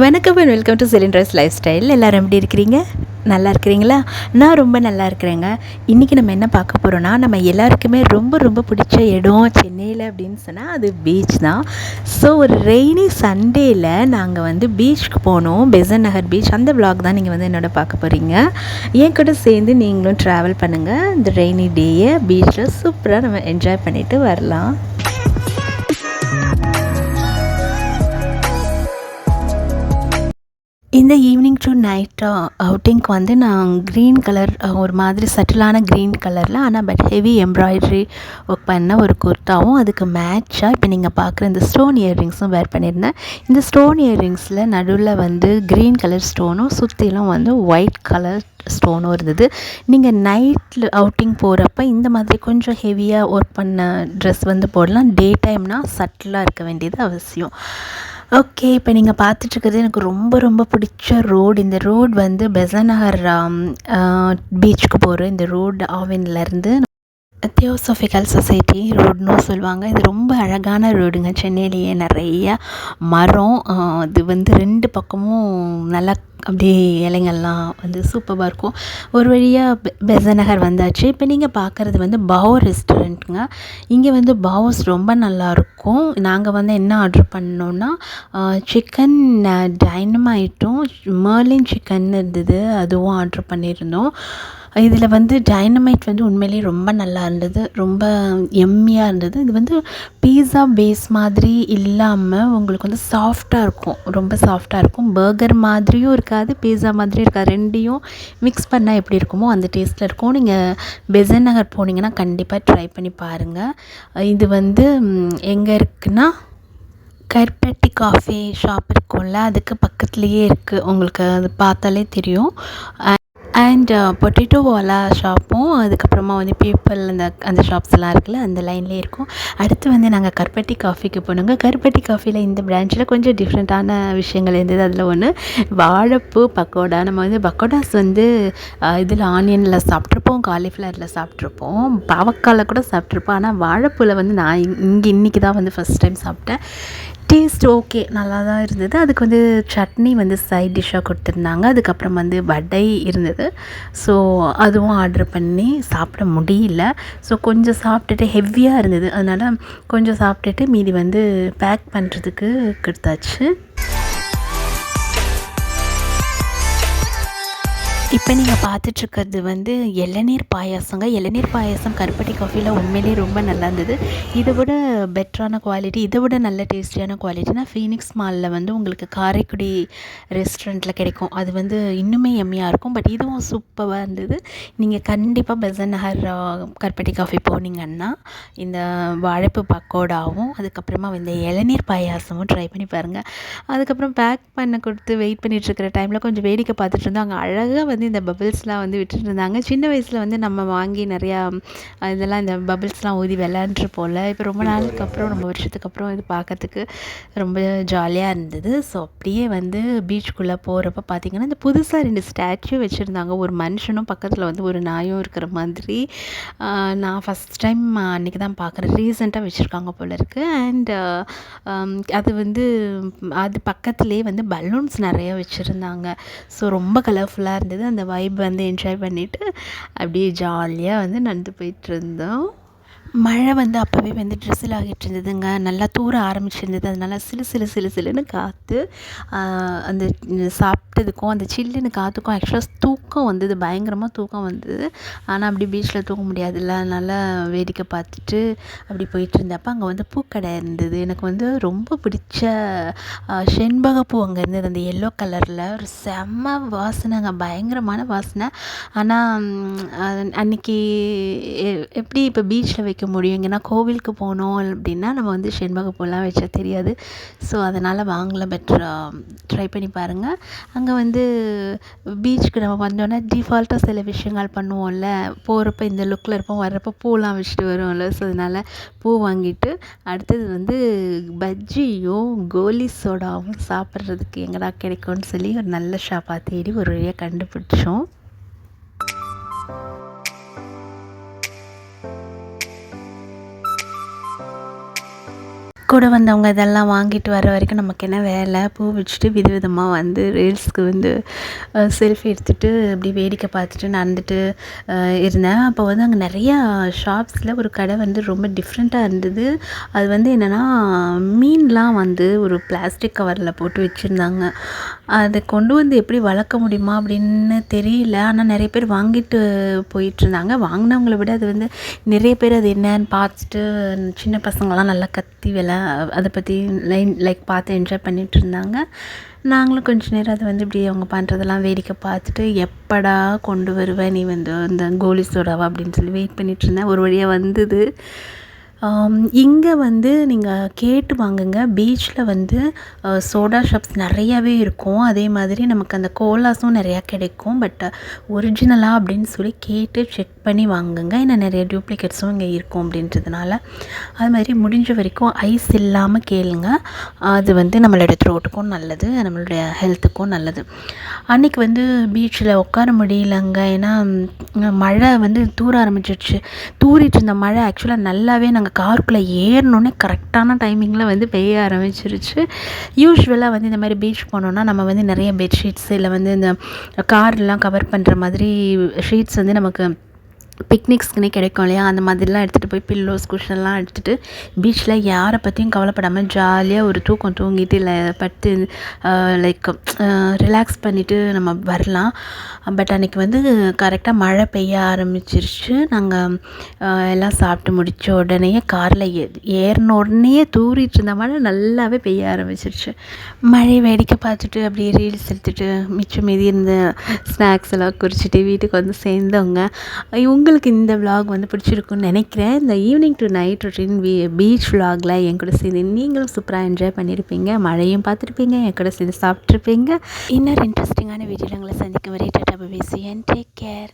வணக்கம் and welcome to cylinders lifestyle எல்லோரும் எப்படி இருக்கிறீங்க? நல்லா இருக்கிறீங்களா? நான் ரொம்ப நல்லா இருக்கிறேங்க. இன்றைக்கி நம்ம என்ன பார்க்க போகிறோன்னா நம்ம எல்லாருக்குமே ரொம்ப ரொம்ப பிடிச்ச இடம் சென்னையில் அப்படின்னு சொன்னால் அது பீச் தான். ஸோ ஒரு ரெய்னி சண்டேயில் நாங்கள் வந்து பீச்சுக்கு போனோம். பெசன் நகர் பீச் அந்த விளாக் தான் நீங்கள் வந்து என்னோட பார்க்க போகிறீங்க என் கூட சேர்ந்து நீங்களும் ட்ராவல் பண்ணுங்கள் இந்த ரெய்னி டேயை பீச்சில் சூப்பராக நம்ம என்ஜாய் பண்ணிவிட்டு வரலாம். இந்த ஈவினிங் டு நைட் அவுட்டிங்க்கு வந்து நான் க்ரீன் கலர் uh, ஒரு மாதிரி சட்டிலான க்ரீன் கலரில் ஆனால் பட் ஹெவி எம்ப்ராய்டரி ஒர்க் பண்ண ஒரு குர்த்தாவும் அதுக்கு மேட்சாக இப்போ நீங்கள் பார்க்குற இந்த ஸ்டோன் இயர்ரிங்ஸும் வேர் பண்ணியிருந்தேன் இந்த ஸ்டோன் இயர்ரிங்ஸில் நடுவில் வந்து க்ரீன் கலர் ஸ்டோனும் சுற்றிலும் வந்து ஒயிட் கலர் ஸ்டோனும் இருந்தது. நீங்கள் நைட்டில் அவுட்டிங் போகிறப்ப இந்த மாதிரி கொஞ்சம் ஹெவியாக ஒர்க் பண்ண ட்ரெஸ் வந்து போடலாம். டே டைம்னால் சட்டிலாக இருக்க வேண்டியது அவசியம். ஓகே இப்போ நீங்கள் பார்த்துட்ருக்கிறது எனக்கு ரொம்ப ரொம்ப பிடிச்ச ரோடு இந்த ரோடு வந்து பெசநகர் பீச்சுக்கு போகிற இந்த ரோடு ஆவின்லேருந்து தியோசோஃபிக்கல் சொசைட்டி ரோடுன்னு சொல்லுவாங்க. இது ரொம்ப அழகான ரோடுங்க. சென்னையிலேயே நிறைய மரம் இது அது வந்து ரெண்டு பக்கமும் நல்லா அப்படியே இலைங்கள்லாம் வந்து சூப்பராக இருக்கும். ஒரு வழியாக பெ பெசநகர் வந்தாச்சு. இப்போ நீங்கள் பார்க்குறது வந்து பாவோ ரெஸ்டாரண்ட்டுங்க. இங்கே வந்து பாவோஸ் ரொம்ப நல்லாயிருக்கும் நாங்கள் வந்து என்ன ஆர்டர் பண்ணோன்னா சிக்கன் டைனமைட்டும் மர்லின் சிக்கன் இருந்தது. அதுவும் ஆர்டர் பண்ணியிருந்தோம். இதில் வந்து டைனமைட் வந்து உண்மையிலேயே ரொம்ப நல்லா இருந்தது ரொம்ப எம்மியாக இருந்தது. இது வந்து பீஸா பேஸ் மாதிரி இல்லாமல் உங்களுக்கு வந்து சாஃப்டாக இருக்கும் ரொம்ப சாஃப்டாக இருக்கும். பர்கர் மாதிரியும் இருக்காது பீஸா மாதிரியும் இருக்காது. ரெண்டையும் மிக்ஸ் பண்ணால் எப்படி இருக்குமோ அந்த டேஸ்ட்டில் இருக்கும். நீங்கள் பெசன் நகர் போனீங்கன்னா கண்டிப்பாக ட்ரை பண்ணி பாருங்கள் இது வந்து எங்கே இருக்குன்னா கருப்பட்டி காஃபி ஷாப் இருக்கும்ல அதுக்கு பக்கத்துலேயே இருக்குது உங்களுக்கு அது பார்த்தாலே தெரியும். அண்ட் பொட்டேட்டோ வாலா ஷாப்பும் அதுக்கப்புறமா வந்து பீப்பிள் அந்த அந்த ஷாப்ஸ்லாம் இருக்குல்ல அந்த லைன்லேயே இருக்கும். அடுத்து வந்து நாங்கள் கருப்பட்டி காஃபிக்கு போனோங்க. கருப்பட்டி காஃபியில் இந்த பிரான்ச்சில் கொஞ்சம் டிஃப்ரெண்ட்டான விஷயங்கள் இருந்தது. அதில் ஒன்று வாழைப்பூ பக்கோடா. நம்ம வந்து பக்கோடாஸ் வந்து இதில் ஆனியனில் சாப்பிட்ருப்போம் காலிஃப்ளவரில் சாப்பிட்ருப்போம் பாவக்காயில் கூட சாப்பிட்ருப்போம் ஆனால் வாழைப்பூவில் வந்து நான் இங்கே இன்றைக்கி தான் வந்து ஃபஸ்ட் டைம் சாப்பிட்டேன். டேஸ்ட் ஓகே நல்லா தான் இருந்தது. அதுக்கு வந்து சட்னி வந்து சைட் டிஷ்ஷாக கொடுத்துருந்தாங்க. அதுக்கப்புறம் வந்து வடை இருந்தது. ஸோ அதுவும் ஆர்டர் பண்ணி சாப்பிட முடியல. ஸோ கொஞ்சம் சாப்பிட்டுட்டு ஹெவியாக இருந்தது. அதனால் கொஞ்சம் சாப்பிட்டுட்டு மீதி வந்து பேக் பண்ணுறதுக்கு கொடுத்தாச்சு. இப்போ நீங்கள் பார்த்துட்ருக்கிறது வந்து இளநீர் பாயாசங்க. இளநீர் பாயாசம் கருப்பட்டி காஃபியில் உண்மையிலேயே ரொம்ப நல்லா இருந்தது இதை விட பெட்டரான குவாலிட்டி இதை விட நல்ல டேஸ்டியான குவாலிட்டினா ஃபீனிக்ஸ் மாலில் வந்து உங்களுக்கு காரைக்குடி ரெஸ்டாரண்ட்டில் கிடைக்கும். அது வந்து இன்னுமே எம்மியாக இருக்கும். பட் இதுவும் சூப்பராக இருந்தது. நீங்கள் கண்டிப்பாக பெசன் நகர் கருப்பட்டி காஃபி போனீங்கன்னா இந்த வாழைப்பு பக்கோடாவும் அதுக்கப்புறமா இந்த இளநீர் பாயாசமும் ட்ரை பண்ணி பாருங்கள் அதுக்கப்புறம் பேக் பண்ண கொடுத்து வெயிட் பண்ணிகிட்ருக்கிற டைமில் கொஞ்சம் வேடிக்கை பார்த்துட்டு இருந்தோம் அங்கே அழகாக வந்து இந்த பபிள்ஸ்லாம் வந்து விட்டுட்டு இருந்தாங்க சின்ன வயசில் வந்து நம்ம வாங்கி நிறையா இதெல்லாம் இந்த பபிள்ஸ்லாம் ஊதி விளையாண்டுருப்போம்ல. இப்போ ரொம்ப நாளுக்கு அப்புறம் ரொம்ப வருஷத்துக்கு அப்புறம் இது பார்க்கறதுக்கு ரொம்ப ஜாலியாக இருந்தது. ஸோ அப்படியே வந்து பீச்சுக்குள்ளே போகிறப்ப பார்த்தீங்கன்னா இந்த புதுசாக ரெண்டு ஸ்டாச்சு வச்சுருந்தாங்க. ஒரு மனுஷனும் பக்கத்தில் வந்து ஒரு நாயும் இருக்கிற மாதிரி. நான் ஃபஸ்ட் டைம் அன்றைக்கி தான் பார்க்குறேன் ரீசெண்டாக வச்சுருக்காங்க போல இருக்குது அண்ட் அது வந்து அது பக்கத்துலேயே வந்து பலூன்ஸ் நிறைய வச்சுருந்தாங்க. ஸோ ரொம்ப கலர்ஃபுல்லாக இருந்தது. அந்த வைப் வந்து என்ஜாய் பண்ணிவிட்டு அப்படியே ஜாலியாக வந்து நடந்து போயிட்டுருந்தோம் மழை வந்து அப்போவே வந்து ட்ரெஸ்ஸில் ஆகிட்டு இருந்ததுங்க. நல்லா தூர ஆரம்பிச்சிருந்தது. அதனால சிலு சிலு சிலு சிலுன்னு காற்று அந்த சாப்பிட்டதுக்கும் அந்த சில்லுன்னு காற்றுக்கும் ஆக்சுவலாக தூக்கம் வந்தது. பயங்கரமாக தூக்கம் வந்தது. ஆனால் அப்படி பீச்சில் தூங்க முடியாதுல்ல. அதனால் வேடிக்கை பார்த்துட்டு அப்படி போயிட்டு இருந்தப்போ அங்கே வந்து பூக்கடை இருந்தது. எனக்கு வந்து ரொம்ப பிடிச்ச செண்பக செண்பகப்பூ அங்கே இருந்தது. அந்த எல்லோ கலரில் ஒரு செம்ம வாசனைங்க. பயங்கரமான வாசனை. ஆனால் அன்னைக்கு எ- எப்படி இப்போ பீச்சில் வைக்க முடியும். எங்கன்னா கோவிலுக்கு போனோம் அப்படின்னா நம்ம வந்து செண்பகப்பூலாம் வச்சா தெரியாது. ஸோ அதனால் வாங்கல பெட்டராக ட்ரை பண்ணி பாருங்கள் அங்கே வந்து பீச்சுக்கு நம்ம வந்தோன்னே டிஃபால்ட்டாக சில விஷயங்கள் பண்ணுவோம்ல. போகிறப்ப இந்த லுக்கில் இருப்போம் வர்றப்போ பூலாம் வச்சுட்டு வருவோம்ல. ஸோ அதனால் பூ வாங்கிட்டு அடுத்தது வந்து பஜ்ஜியும் கோலி சோடாவும் சாப்பிட்றதுக்கு எங்கடா கிடைக்கும்னு சொல்லி ஒரு நல்ல ஷாப்பாக தேடி ஒரு வழியாக கண்டுபிடிச்சோம். கூட வந்தவங்க இதெல்லாம் வாங்கிட்டு வர வரைக்கும் நமக்கு என்ன வேலை? பூ வச்சுட்டு விதவிதமாக வந்து ரீல்ஸ்க்கு வந்து செல்ஃபி எடுத்துகிட்டு அப்படி வேடிக்கை பார்த்துட்டு நடந்துட்டு இருந்தேன். அப்போ வந்து அங்கே நிறையா ஷாப்ஸில் ஒரு கடை வந்து ரொம்ப டிஃப்ரெண்ட்டாக இருந்தது. அது வந்து என்னென்னா மீன்லாம் வந்து ஒரு பிளாஸ்டிக் கவரில் போட்டு வச்சுருந்தாங்க. அதை கொண்டு வந்து எப்படி வளர்க்க முடியுமா அப்படின்னு தெரியல. ஆனால் நிறைய பேர் வாங்கிட்டு போயிட்டுருந்தாங்க வாங்கினவங்களை வாங்கினவங்கள விட அது வந்து நிறைய பேர் அது என்னன்னு பார்த்துட்டு சின்ன பசங்களாம் நல்லா கத்தி விலை அதை பற்றி லைன் லைக் பார்த்து என்ஜாய் பண்ணிகிட்டு இருந்தாங்க. நாங்களும் கொஞ்ச நேரம் அதை வந்து இப்படி அவங்க பண்ணுறதெல்லாம் வேடிக்கை பார்த்துட்டு எப்படா கொண்டு வருவ நீ வந்து இந்த கோலி சோடாவா அப்படின்னு சொல்லி வெயிட் பண்ணிகிட்டு இருந்தேன். ஒரு வழியாக வந்தது. இங்கே வந்து நீங்கள் கேட்டு வாங்குங்க. பீச்சில் வந்து சோடா ஷாப்ஸ் நிறையாவே இருக்கும். அதே மாதிரி நமக்கு அந்த கோலாஸும் நிறையா கிடைக்கும். பட் ஒரிஜினலாக அப்படின்னு சொல்லி கேட்டு செக் பண்ணி வாங்குங்க. ஏன்னா நிறைய டூப்ளிகேட்ஸும் இங்கே இருக்கும் அப்படின்றதுனால. அது மாதிரி முடிஞ்ச வரைக்கும் ஐஸ் இல்லாமல் கேளுங்க. அது வந்து நம்மளோட த்ரோட்டுக்கும் நல்லது. நம்மளுடைய ஹெல்த்துக்கும் நல்லது. அன்றைக்கி வந்து பீச்சில் உட்கார முடியலங்க. ஏன்னா மழை வந்து தூர ஆரம்பிச்சிருச்சு. தூரிட்டு இருந்த மழை ஆக்சுவலாக நல்லாவே நாங்கள் காருக்குள்ளே ஏறினோன்னே கரெக்டான டைமிங்கில் வந்து பெய்ய ஆரம்பிச்சிருச்சு. யூஸ்வலாக வந்து இந்த மாதிரி பீச் போனோன்னா நம்ம வந்து நிறைய பெட்ஷீட்ஸ் இல்லை வந்து இந்த கார்லாம் கவர் பண்ணுற மாதிரி ஷீட்ஸ் வந்து நமக்கு பிக்னிக்ஸ்க்குனே கிடைக்கும் இல்லையா? அந்த மாதிரிலாம் எடுத்துகிட்டு போய் பில்லோஸ் குஷன்லாம் எடுத்துகிட்டு பீச்சில் யாரை பற்றியும் கவலைப்படாமல் ஜாலியாக ஒரு தூக்கம் தூங்கிட்டு இல்லை படுத்து லைக் ரிலாக்ஸ் பண்ணிவிட்டு நம்ம வரலாம். பட் அன்றைக்கி வந்து கரெக்டாக மழை பெய்ய ஆரம்பிச்சிருச்சு. நாங்கள் எல்லாம் சாப்பிட்டு முடித்த உடனே காரில் ஏ ஏறின உடனே தூரிட்டு இருந்த மழை நல்லாவே பெய்ய ஆரம்பிச்சிருச்சு. மழை வேடிக்கை பார்த்துட்டு அப்படியே ரீல்ஸ் எடுத்துகிட்டு மிச்சம் மீதி இருந்த ஸ்நாக்ஸ் எல்லாம் குறிச்சிட்டு வீட்டுக்கு வந்து சேர்ந்தவங்க இவங்க உங்களுக்கு இந்த விலாக் வந்து பிடிச்சிருக்குன்னு நினைக்கிறேன். இந்த ஈவினிங் டு நைட் ரொட்டீன் பீ பீச் விலாகில் என் கூட சேர்ந்து நீங்களும் சூப்பராக என்ஜாய் பண்ணியிருப்பீங்க மழையும் பார்த்துருப்பீங்க என் கூட சேர்ந்து சாப்பிட்ருப்பீங்க இன்னொரு இன்ட்ரெஸ்டிங்கான வீடியோவில் உங்களை சந்திக்கும் வரை டாட்டா பேசி அண்ட் டேக் கேர்